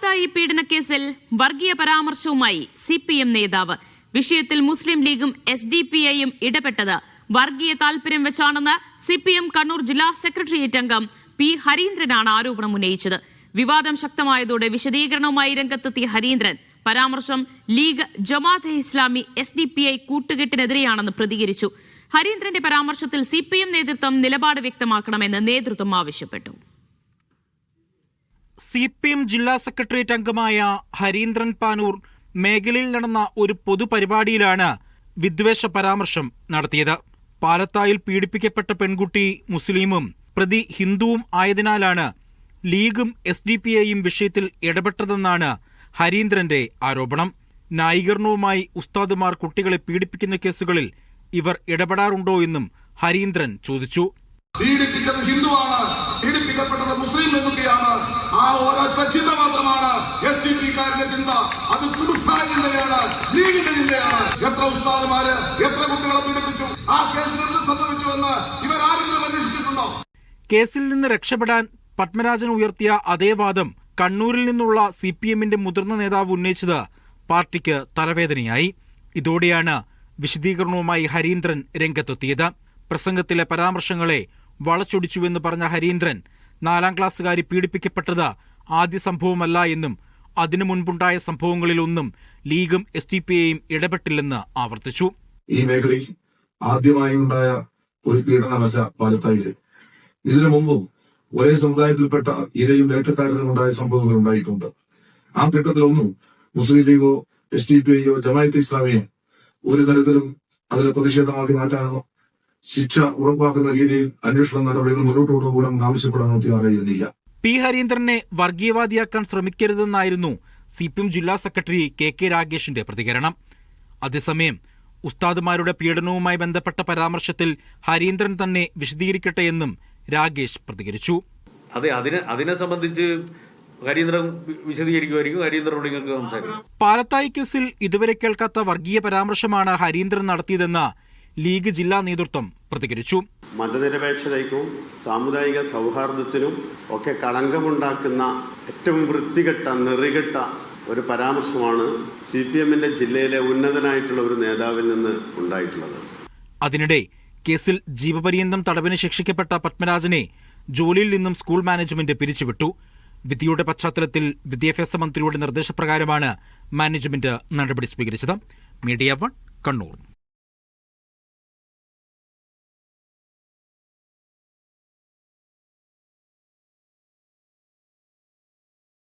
പാലത്തായി പീഡനക്കേസിൽ വർഗീയ പരാമർശവുമായി C P M നേതാവ്. വിഷയത്തിൽ മുസ്ലിം ലീഗും എസ് ഡി പി ഐയും ഇടപെട്ടത് വർഗീയ താൽപര്യം വെച്ചാണെന്ന് സി പി എം കണ്ണൂർ ജില്ലാ സെക്രട്ടേറിയറ്റ് അംഗം പി ഹരീന്ദ്രനാണ് ആരോപണം ഉന്നയിച്ചത്. വിവാദം ശക്തമായതോടെ വിശദീകരണവുമായി രംഗത്തെത്തിയ ഹരീന്ദ്രൻ പരാമർശം League Jamaate Islami S D P I കൂട്ടുകെട്ടിനെതിരെയാണെന്ന് പ്രതികരിച്ചു. ഹരീന്ദ്രന്റെ പരാമർശത്തിൽ സി പി എം നേതൃത്വം നിലപാട് വ്യക്തമാക്കണമെന്ന് നേതൃത്വം ആവശ്യപ്പെട്ടു. സി പി എം ജില്ലാ സെക്രട്ടേറിയറ്റ് അംഗമായ ഹരീന്ദ്രൻ പാനൂർ മേഖലയിൽ നടന്ന ഒരു പൊതുപരിപാടിയിലാണ് വിദ്വേഷ പരാമർശം നടത്തിയത്. പാലത്തായിൽ പീഡിപ്പിക്കപ്പെട്ട പെൺകുട്ടി മുസ്ലിമും പ്രതി ഹിന്ദുവും ആയതിനാലാണ് ലീഗും എസ് ഡി പി ഐയും വിഷയത്തിൽ ഇടപെട്ടതെന്നാണ് ഹരീന്ദ്രന്റെ ആരോപണം. ന്യായീകരണവുമായി ഉസ്താദുമാർ കുട്ടികളെ പീഡിപ്പിക്കുന്ന കേസുകളിൽ ഇവർ ഇടപെടാറുണ്ടോ എന്നും ഹരീന്ദ്രൻ ചോദിച്ചു. പീഡിപ്പിച്ചത് ഹിന്ദുവാണ് പീഡിപ്പിക്കപ്പെട്ടത് മുസ്ലിം പെൺകുട്ടിയാണ് ആ ഒരൊറ്റ ചിന്ത മാത്രമാണ് എസ് ഡി പിക്കാരുടെ ചിന്ത. അത് കുടുസായ ചിന്തയാണ് ലീഗിന്റെ ചിന്തയാണ് എത്ര ഉസ്താദുമാര് എത്ര കുട്ടികളെ പീഡിപ്പിച്ചു? ആ കേസിൽ എന്ത് സംഭവിച്ചുവെന്ന് ഇവരാരെങ്കിലും അന്വേഷിച്ചിട്ടുണ്ടോ? കേസിൽ നിന്ന് രക്ഷപ്പെടാൻ പത്മരാജൻ ഉയർത്തിയ അതേ വാദം കണ്ണൂരിൽ നിന്നുള്ള സി പി എമ്മിന്റെ മുതിർന്ന നേതാവ് ഉന്നയിച്ചത് പാർട്ടിക്ക് തലവേദനയായി. ഇതോടെയാണ് വിശദീകരണവുമായി ഹരീന്ദ്രൻ രംഗത്തെത്തിയത്. പ്രസംഗത്തിലെ പരാമർശങ്ങളെ വളച്ചൊടിച്ചുവെന്ന് പറഞ്ഞ ഹരീന്ദ്രൻ നാലാം ക്ലാസ്സുകാരി പീഡിപ്പിക്കപ്പെട്ടത് ആദ്യ സംഭവമല്ല എന്നും അതിനു മുൻപുണ്ടായ സംഭവങ്ങളിലൊന്നും ലീഗും എസ് ഡി പി ഐയും ഇടപെട്ടില്ലെന്ന് ആവർത്തിച്ചു. ഈ മേഖലയിൽ ആദ്യമായി ഉണ്ടായ ഒരു പീഡനമല്ല പാലത്തായിൽ. ഇതിനു മുമ്പും ഒരേ സമുദായത്തിൽപ്പെട്ട ഇരയും വേട്ടക്കാരനും ഉണ്ടായ സംഭവങ്ങൾ ഉണ്ടായിട്ടുണ്ട്. ആ ഘട്ടത്തിലൊന്നും മുസ്ലിം ലീഗോ എസ് ഡി പി ഐയോ ജമായത്ത് ഇസ്ലാമിയോ ഒരു തരത്തിലും അതിനെ പ്രതിഷേധമാക്കി മാറ്റാനോ ശിക്ഷ ഉറപ്പാക്കുന്ന രീതിയിൽ അന്വേഷണ നടപടികൾ മുന്നോട്ട് കൊണ്ടുപോകണം ആവശ്യപ്പെടാനോ തയ്യാറായിരുന്നില്ല. പി ഹരീന്ദ്രനെ വർഗീയവാദിയാക്കാൻ ശ്രമിക്കരുതെന്നായിരുന്നു സി പി എം ജില്ലാ സെക്രട്ടറി കെ കെ രാഗേഷിന്റെ പ്രതികരണം. അതേസമയം ഉസ്താദുമാരുടെ പീഡനവുമായി ബന്ധപ്പെട്ട പരാമർശത്തിൽ ഹരീന്ദ്രൻ തന്നെ വിശദീകരിക്കട്ടെ എന്നും രാഗേഷ് പ്രതികരിച്ചു. അതെ അതിനെ അതിനെ സംബന്ധിച്ച് ഹരീന്ദ്രൻ വിശദീകരിക്കുമായിരിക്കും. ഹരീന്ദ്രനോട് നിങ്ങൾക്ക് സംസാരിക്കും. പാലത്തായി കേസിൽ ഇതുവരെ കേൾക്കാത്ത വർഗീയ പരാമർശമാണ് ഹരീന്ദ്രൻ നടത്തിയതെന്ന് ലീഗ് ജില്ലാ നേതൃത്വം പ്രതികരിച്ചു. മതനിരപേക്ഷതയ്ക്കും സാമുദായിക സൗഹാർദ്ദത്തിനും ഒക്കെ കളങ്കമുണ്ടാക്കുന്ന ഏറ്റവും വൃത്തികെട്ട നിറികെട്ട ഒരു പരാമർശമാണ് സി പി എമ്മിന്റെ ജില്ലയിലെ ഉന്നതനായിട്ടുള്ള ഒരു നേതാവിൽ നിന്ന് ഉണ്ടായിട്ടുള്ളത്. അതിനിടെ കേസിൽ ജീവപര്യന്തം തടവിന് ശിക്ഷിക്കപ്പെട്ട പത്മരാജനെ ജോലിയിൽ നിന്നും സ്കൂൾ മാനേജ്മെന്റ് പിരിച്ചുവിട്ടു. വിധിയുടെ പശ്ചാത്തലത്തിൽ വിദ്യാഭ്യാസ മന്ത്രിയുടെ നിർദ്ദേശപ്രകാരമാണ് മാനേജ്മെന്റ് നടപടി സ്വീകരിച്ചത്. Media One Kannur.